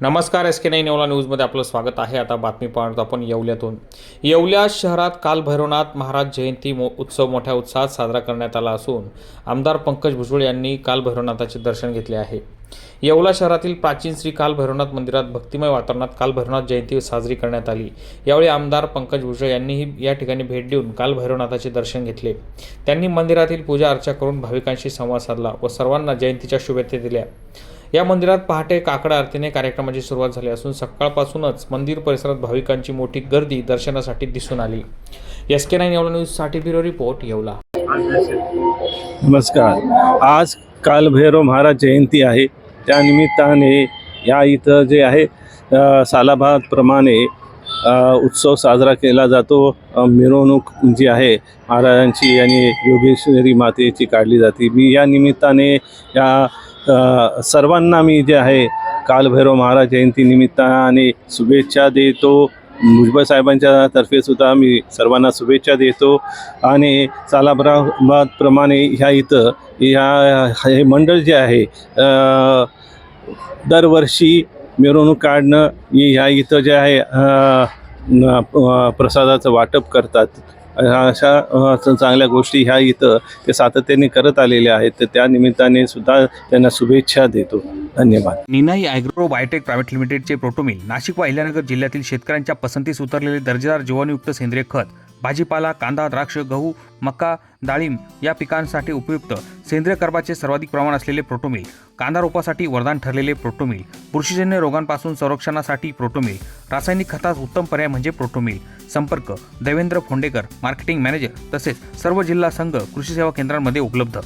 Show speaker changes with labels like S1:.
S1: नमस्कार S K nine Yeola न्यूजमध्ये आपलं स्वागत आहे. आता बातमी पाहतो आपण येवल्यातून. येवल्या शहरात काल भैरवनाथ महाराज जयंती मो उत्सव मोठ्या उत्साहात साजरा करण्यात आला असून आमदार पंकज भुजबळ यांनी काल भैरवनाथाचे दर्शन घेतले आहे. येवला शहरातील प्राचीन श्री काल भैरवनाथ मंदिरात भक्तिमय वातावरणात काल भैरवनाथ जयंती साजरी करण्यात आली. यावेळी आमदार पंकज भुजबळ यांनीही या ठिकाणी भेट देऊन काल भैरवनाथाचे दर्शन घेतले. त्यांनी मंदिरातील पूजा अर्चा करून भाविकांशी संवाद साधला व सर्वांना जयंतीच्या शुभेच्छा दिल्या. या मंदिरात पहाटे काकडा आरतीने कार्यक्रमाची सुरुवात झाली असून सकाळपासूनच मंदिर परिसरात भाविकांची मोठी गर्दी दर्शनासाठी दिसून आली. एस के नाईन येवला न्यूजसाठी ब्युरो रिपोर्ट येवला.
S2: नमस्कार. आज कालभैरव महाराज जयंती आहे. त्यानिमित्ताने या इथं जे आहे सालाभाप्रमाणे उत्सव साजरा केला जातो. मिरवणूक जी आहे महाराजांची आणि योगेश्वरी मातेची काढली जाते. मी या निमित्ताने या सर्वांना मी जे आहे कालभैरव महाराज जयंती निमित्ताने शुभेच्छा देतो. भुजबळ साहेबांच्या तर्फे सुद्धा मी सर्वांना शुभेच्छा देतो. आणि सालाबादप्रमाणे ह्या इथं ह्या हे मंडळ जे आहे दरवर्षी मिरवणूक काढणं ह्या इथं जे आहे प्रसादाचं वाटप करतात. अशा चांगल्या गोष्टी ह्या इथं ते सातत्याने करत आलेल्या आहेत. तर त्या निमित्ताने सुद्धा त्यांना शुभेच्छा देतो. धन्यवाद.
S1: निनाई ॲग्रो बायोटेक प्रायव्हेट लिमिटेडचे प्रोटोमिल नाशिक व अहिल्यानगर जिल्ह्यातील शेतकऱ्यांच्या पसंतीस उतरलेले दर्जेदार जीवाणुयुक्त सेंद्रिय खत भाजीपाला कांदा द्राक्ष गहू मका डाळिंब या पिकांसाठी उपयुक्त सेंद्रिय कर्बाचे सर्वाधिक प्रमाण असलेले प्रोटोमिल कांदा रोपासाठी वरदान ठरलेले प्रोटोमिल बुरशीजन्य रोगांपासून संरक्षणासाठी प्रोटोमिल रासायनिक खतात उत्तम पर्याय म्हणजे प्रोटोमिल. संपर्क देवेंद्र फोंडेकर मार्केटिंग मॅनेजर तसेच सर्व जिल्हा संघ कृषी सेवा केंद्रांमध्ये उपलब्ध.